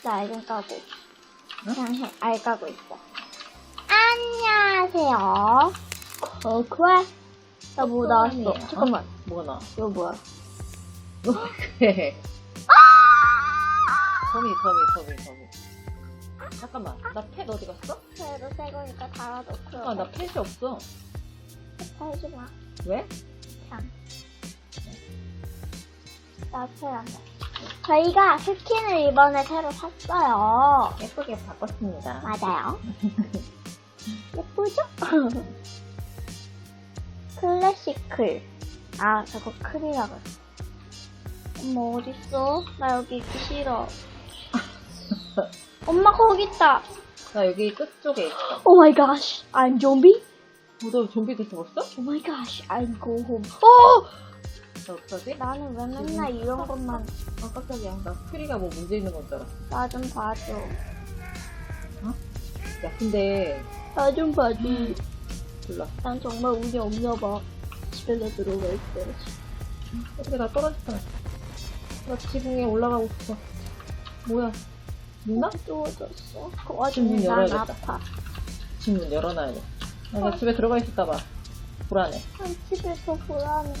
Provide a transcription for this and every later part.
나 알금 까고. 응? 그냥 해, 알 까고 있어. 안녕하세요. 코코아. 나뭐 나왔어. 아니에요. 잠깐만. 뭐가 나? 이거 뭐야? 그래. 거미, 거미, 거미, 거미. 잠깐만, 나 펫 어디 갔어? 그래도 새 거니까 달아놓고. 아, 나 펫이 없어. 하지 마. 왜? 참. 나 새안 돼. 저희가 스킨을 이번에 새로 샀어요. 예쁘게 바꿨습니다. 맞아요. 예쁘죠? 클래시클. 아, 저거 클이라고. 엄마, 어딨어? 나 여기 있기 싫어. 엄마, 거기 있다. 나 여기 끝쪽에 있어. 오 마이 갓. I'm zombie? 어, 너 좀비 벌써? 오 마이 갓. I'm go home. 어! 나 어떡하지? 나는 왜 맨날 이런 것만 아, 깜짝이야. 나 크리가 뭐 문제 있는 건 줄 알았어. 나 좀 봐줘. 야, 근데, 나 좀 봐줘. 몰라. 난 정말 운이 없나 봐. 집에 내 들어가 있어. 어떻게 나 떨어졌잖아. 나 지붕에 올라가고 싶어. 뭐야? 누나? 어두워졌어. 그문 와중에 난 열어야겠다. 아파. 지문 열어놔야 돼. 나 이거 집에 들어가 있을까봐. 불안해. 난 집에서 불안해.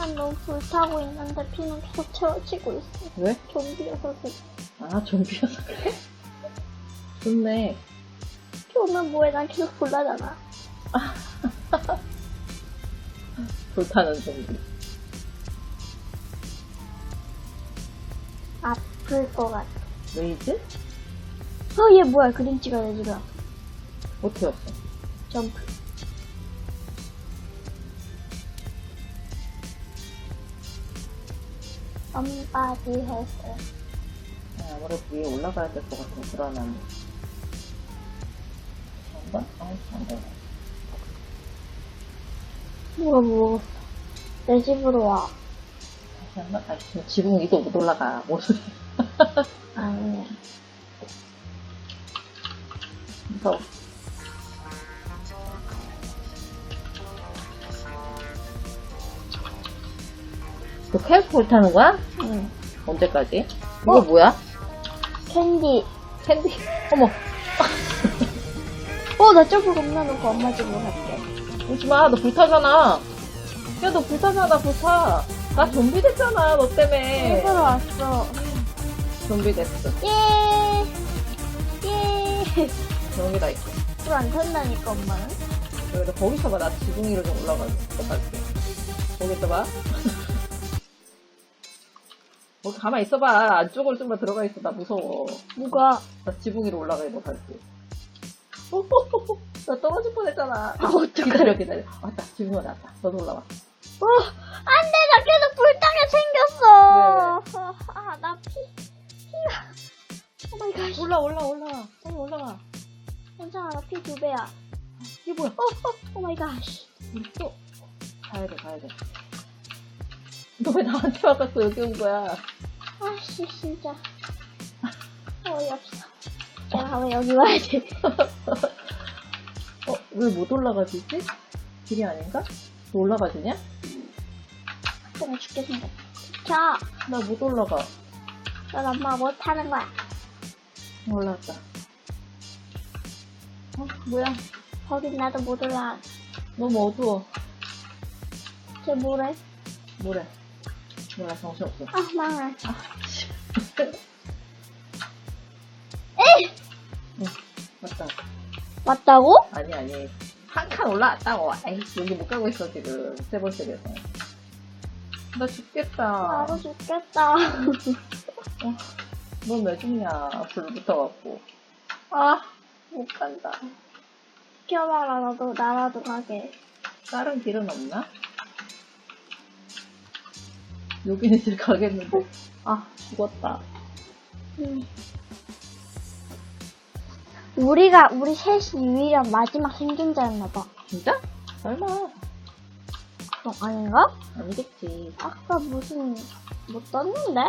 난 너무 불타고 있는데 피는 계속 채워지고 있어. 왜? 좀비여서 그래. 아, 좀비여서 그래? 좋네. 오면 뭐해? 난 계속 불나잖아. 불타는 좀비. 아플 것 같아. 레이즈? 어, 얘 뭐야? 그림 찍어야 돼, 지금. 어떻게 왔어? 점프. 엄바디 했어. 아, 아무래도 위에 올라가야 될 것 같아, 불안함. 뭔가? 아, 안 돼. 뭐가 무거웠어. 내 집으로 와. 다시 한 번? 아, 지금 지붕 위도 못 올라가. 뭔 소리야. 아니. 무서워. 너 캐릭터 타는 거야? 응. 언제까지? 이거 어? 뭐야? 캔디. 캔디. 어머, 어, 나 점프 겁나 놓고 엄마 집으로 갈게. 오지 마. 너 불타잖아. 야, 너 불타잖아, 나 불타. 나 좀비 됐잖아, 너 때문에. 일부러 왔어. 좀비 됐어. 예. 예. 그런 게다 있어. 불안 탄다니까, 엄마는. 그래도 거기서 봐. 나 지붕 위로 좀 올라가서 갈게. 거기서 봐. 뭐 가만 있어봐. 안쪽으로 좀만 들어가 있어. 나 무서워. 뭐가? 나 지붕 위로 올라가 있어 갈게. 나 떨어질 뻔했잖아. 아, 어떡해. 기다려 기다려. 왔다. 지붕에 왔다. 너도 올라와. 어, 안 돼, 나 계속 불타게 생겼어. 아, 아, 나 피, 피가. 오 마이 갓. 올라 올라 올라. 빨리 올라가. 괜찮아, 나 피 두 배야. 이게 뭐야? 어, 어, 오 마이 갓. 우리 또 가야 돼 가야 돼. 너 왜 나한테 와갖고 여기 온 거야? 아씨, 진짜. 어이없어. 내가 왜 여기 와야 돼? 어, 왜 못 올라가지지? 길이 아닌가? 너 올라가지냐? 그냥 죽게 생겼어. 저, 나못 올라가. 넌 엄마 못하는 거야. 올라왔다. 어, 뭐야? 거긴 나도 못 올라. 너무 어두워. 쟤 뭐래? 뭐래? 몰라, 정신 없어. 아, 망해. 응, 맞다. 맞다고? 아니, 아니. 한 칸 올라왔다고. 아이씨, 여기 못 가고 있어, 지금. 세벌색에서. 나 죽겠다. 나도 죽겠다. 넌왜 죽냐, 불 붙어갖고. 아, 못 간다. 시켜봐라, 너도 나라도 가게. 다른 길은 없나? 여기는 이제 가겠는데. 아, 죽었다. 음. 우리가, 우리 셋이 유일한 마지막 생존자였나 봐. 진짜? 설마. 그럼 아닌가? 아니겠지. 아까 무슨, 뭐 떴는데?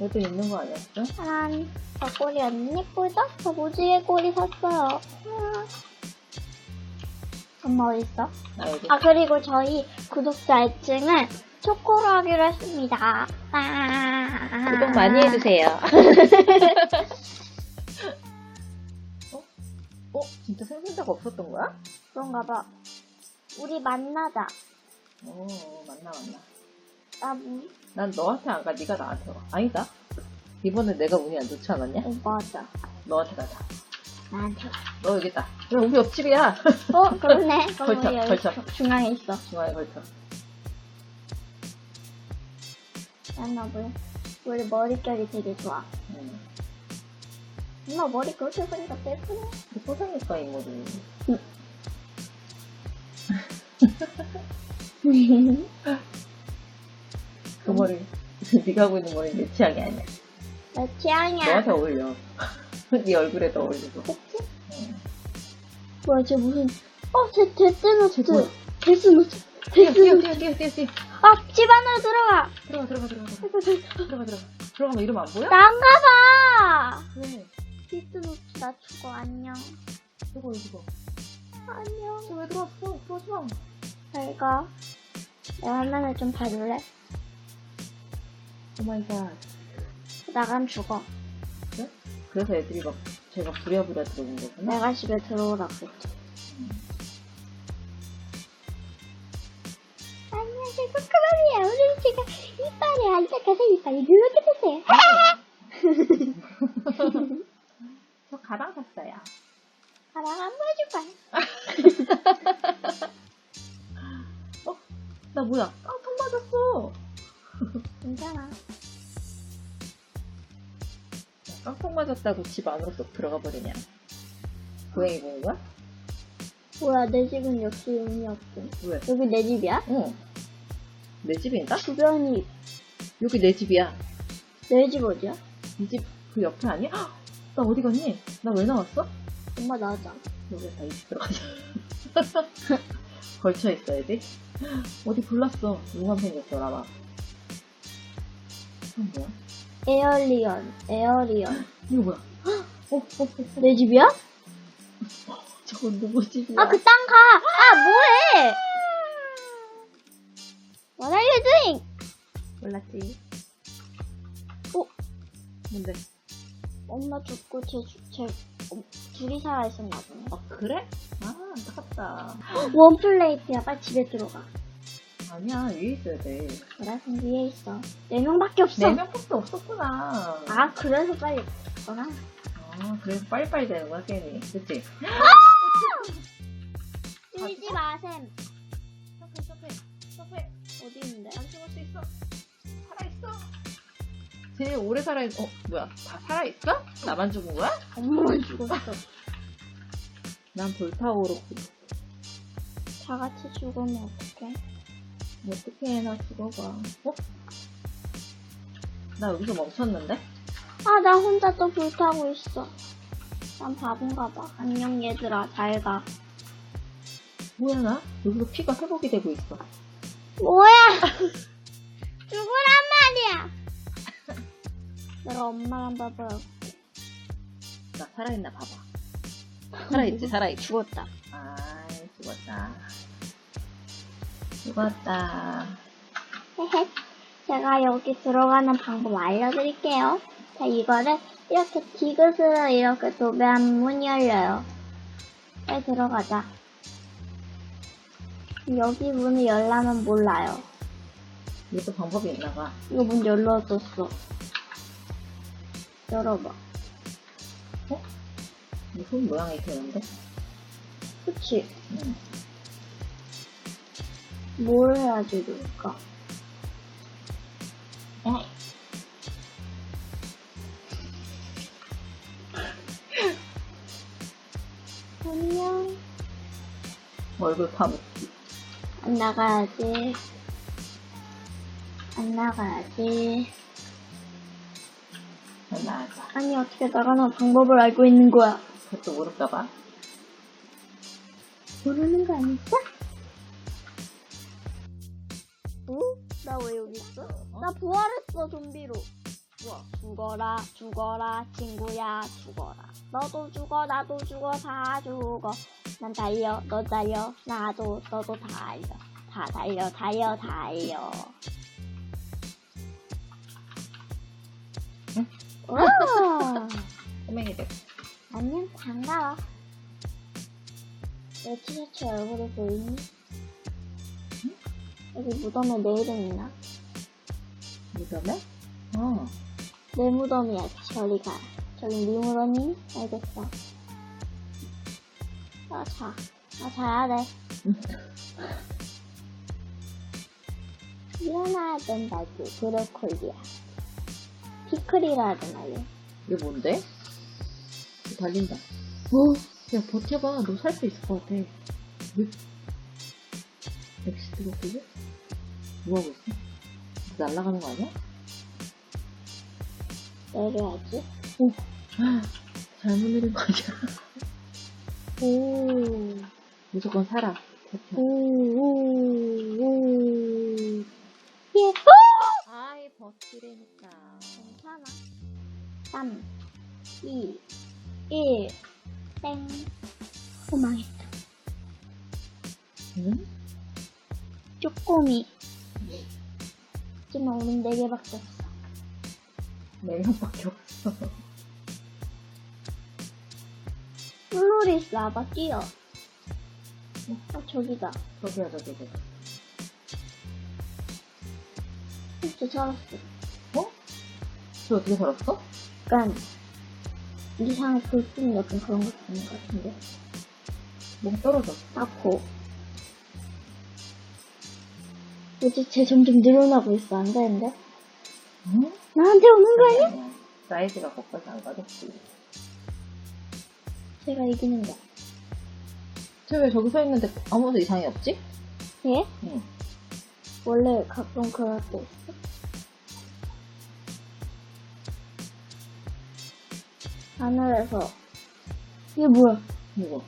여기 있는 거 아니었어? 짠. 저 꼬리 안 예쁘다? 저 무지개 꼬리 샀어요. 음. 엄마 어딨어? 나 여기. 아, 그리고 저희 구독자 애증은 초코로 하기로 했습니다. 아. 구독 많이 해주세요. 어? 어? 진짜 생선자가 없었던 거야? 그런가 봐. 우리 만나자. 어, 맞나, 맞나. 나 뭐, 난 너한테 안 가, 네가 나한테 와. 아니다. 이번에 내가 운이 안 좋지 않았냐? 어, 맞아. 너한테 가자. 나한테. 너 여기 있다. 야, 우리 옆집이야. 어, 그러네. 그럼 걸쳐, 우리 여기 걸쳐. 중- 중앙에 있어. 중앙에 걸쳐. 나 뭐, 우리 머릿결이 되게 좋아. 응. 엄마 머리 그렇게 보니까 예쁘네. 예쁘다니까, 이 머리. 그 머리. 네가 하고 있는 머리 내 취향이 아니야. 내 취향이야. 너한테 어울려. 네 얼굴에도 어울리고. 그치? 응. 뭐야, 쟤 무슨, 어, 쟤 데스노트. 데스노트. 뛰어, 데스노트. 아, 집 안으로 들어가. 들어가, 들어가, 들어가. 들어가, 들어가. 들어가. 들어가면 이러면 안 보여? 나안 가봐. 왜? 데스노트 나 죽어, 안녕. 이거, 이거. 안녕. 왜 들어왔어? 들어오지 마. 잘 가. 내 화면을 좀 봐줄래? 오마이갓. 나가면 죽어. 그래? 그래서 애들이 막, 제가 부랴부랴 들어온 거구나. 내가 집에 들어오라고 코코맘이야. 오늘 제가 이빨에 앉아가서 이빨이 누렇게 됐어요. 저 가방 샀어요. 가방 안 보여줄까요? 나 뭐야? 깡통 맞았어. 괜찮아. 깡통 맞았다고 집 안으로 쏙 들어가 버리냐? 고양이 보는 거야? 뭐야, 내 집은 역시 의미 없음. 왜? 여기 내 집이야? 어. 내 집인가? 주변이 여기 내 집이야. 내 집 어디야? 이 집 그 옆에 아니야? 헉! 나 어디 갔니? 나 왜 나왔어? 엄마 나왔잖아. 여기 다 이집 들어가자. 걸쳐 있어야지. 어디 불났어. 용감 생겼어, 나봐. 이건 뭐야? 에어리언, 에어리언. 이거 뭐야? 어, 어, 어, 어. 내 집이야? 저건 누구 집이야? 아, 그 땅 가! 아, 뭐해! What are you doing? 몰랐지. 어? 뭔데? 엄마 죽고 쟤, 죽- 쟤, 어, 둘이 살아있었나 보네. 아, 그래? 아, 안타깝다. 원 플레이트야, 빨리 집에 들어가. 아니야, 위에 있어야 돼. 그래, 위에 있어. 네 명밖에 없어. 네 명밖에 없었구나. 아, 그래서 빨리 갔구나. 아, 그래서 빨리빨리 되는 거야, 게임이. 그치? 뛰지 마셈. 스톱해, 스톱해, 스톱해. 어디 있는데? 안 죽을 수 있어. 살아있어. 제일 오래 살아있, 어, 뭐야. 다 살아있어? 나만 죽은 거야? 엄마만 죽었어. 난 불타오르고. 다 같이 죽으면 어떡해? 어떻게 나 죽어봐. 어? 나 여기서 멈췄는데? 아, 나 혼자 또 불타고 있어. 난 바본가 봐. 안녕, 얘들아. 잘 가. 뭐야, 나? 여기서 피가 회복이 되고 있어. 뭐야! 죽으란 말이야! 내가 엄마랑 봐봐요. 나 살아있나 봐봐. 살아있지, 살아있지. 죽었다. 아이, 죽었다. 죽었다. 헤헤. 제가 여기 들어가는 방법 알려드릴게요. 자, 이거를 이렇게 디귿으로 이렇게 도배하면 문이 열려요. 빨리 들어가자. 여기 문이 열라면 몰라요. 이것도 방법이 있나 봐. 이거 문 열려졌어. 열어봐. 무슨 모양이 되는데? 그치? 응. 뭘 해야지 좋을까? 어? 안녕. 얼굴 파묻기. 안 나가야지. 안 나가야지. 잘 나가자. 아니, 어떻게 나가는 방법을 알고 있는 거야? 그것도 모를까봐. 모르는 거 아니죠? 어? 나 왜 여기 있어? 나 부활했어, 좀비로. 우와. 죽어라, 죽어라, 친구야, 죽어라. 너도 죽어, 나도 죽어, 다 죽어. 난 달려, 너 달려, 나도, 너도 달려. 자, 달려, 달려, 달려. 응? 와! 꼬맹이들. 안녕, 반가워. 내 티셔츠 얼굴이 보이니? 응? 여기 무덤에 내 이름 있나? 무덤에? 어. 내 무덤이야, 저리 가. 저기 네 무덤이? 알겠어. 나 자. 나 자야 돼. 일어나야 된다고, 브로콜리야. 피클이라 말래. 이게 뭔데? 이거 달린다. 오, 야, 버텨봐. 너 살 수 있을 것 같아. 왜? 엑시트 버티지? 뭐 하고 있어? 날아가는 거 아니야? 내려야지. 잘못 내린 거 아니야? 오. 무조건 살아. 버텨. 오, 오, 개밖에 없어. 네 명밖에 없어. 플로리스 아바 뛰어. 어, 저기다. 저기야, 저기, 저기. 진짜 살았어. 어? 저 어떻게 살았어? 약간, 이상하게 불빛 약간 그런 거 쓰는 것 같은데. 뭔가 떨어졌어. 아고. 뭐지, 쟤 점점 늘어나고 있어. 안 되는데? 응? 나한테 오는 거 아니야? 아니야. 사이즈가 거기까지 안 가졌지. 제가 이기는데. 쟤왜 저기 서 있는데 아무도 이상이 없지? 예? 응. 원래 가끔 그럴 때 있어. 하늘에서 이게 뭐야? 이거.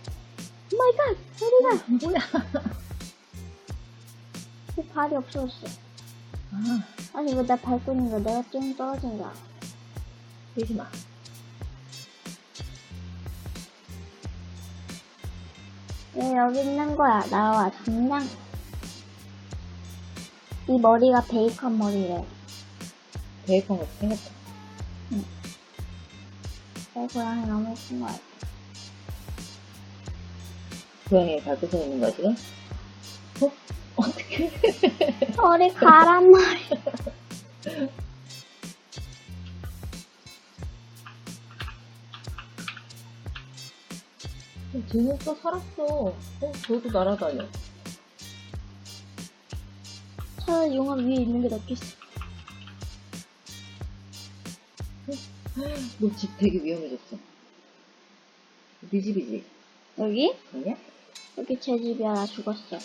오마이갓! 소리가! 뭐야? 내 발이 없어졌어. 아, 아니 왜나 밟고 있는 거야? 내가 좀 떨어진 거야. 뛰지 마. 왜 여기 있는 거야? 나와 당장. 이 머리가 베이컨 머리래. 베이컨 같이 생겼다. 내 고양이 너무 예쁜 거 같아. 고양이 밟고 서 있는? 어? 저리 가란 말이야. 쟤는 또 살았어. 어, 저도 날아다녀. 차라리 용암 위에 있는 게 낫겠어. 너 집 되게 위험해졌어. 네 집이지? 여기? 아니야? 여기 제 집이야. 나 죽었어.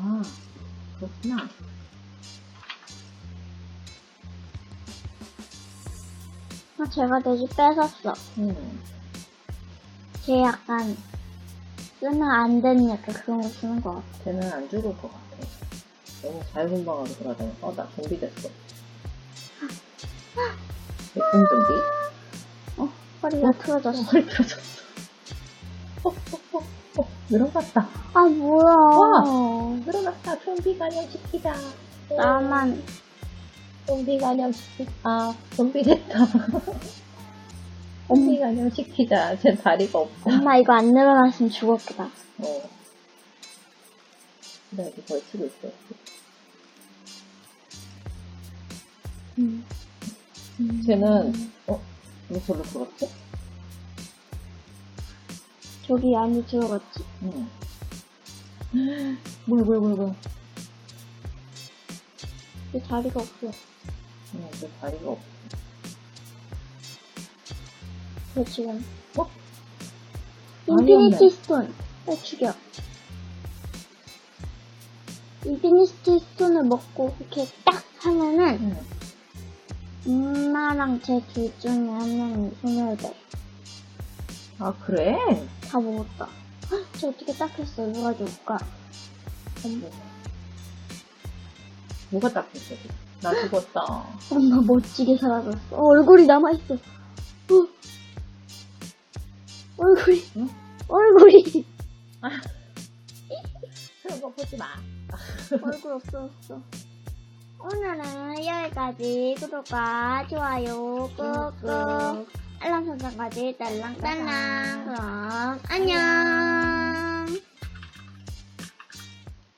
아, 그렇구나. 아, 제가 내집 뺏었어. 응. 걔 약간 쓰면 안 되는 약간 그런 거 쓰는 것 같아. 쟤는 안 죽을 것 같아. 너무 자유분방하게 돌아다녀. 어, 나 좀비 됐어. 예쁜 좀비? 어, 허리가 틀어졌어. 허리. 어, 어, 어, 어, 늘어갔다. 아, 뭐야. 늘어갔다. 좀비 간염시키자. 나만, 좀비 간염시키자. 아, 좀비 됐다. 좀비 간염시키자. 쟤 다리가 없다. 엄마 이거 안 늘어났으면 죽었겠다. 어. 나 여기 걸치고 있어. 음. 쟤는, 어? 왜 저로 들어갔지? 저기 안에 들어갔지. 응. 뭐야, 뭐야, 뭐야, 뭐야. 내 다리가 없어. 응, 내 다리가 없어. 쟤 지금. 어? 인피니티. 스톤. 빨리 죽여. 인피니티 스톤을 먹고 이렇게 딱 하면은 응. 엄마랑 제 둘 중에 한 명이 소멸돼. 아, 그래? 다 먹었다. 헉, 쟤 어떻게 딱 했어? 누가 줄까? 뭐가 닦였어? 나 죽었다. 엄마 멋지게 사라졌어. 어, 얼굴이 남아있어. 어. 얼굴이, 응? 얼굴이. 그런 거 보지 마. 얼굴 없어졌어. 오늘은 여기까지 구독과 좋아요 꾹꾹 알람 설정까지 딸랑딸랑. 딸랑. 그럼 안녕.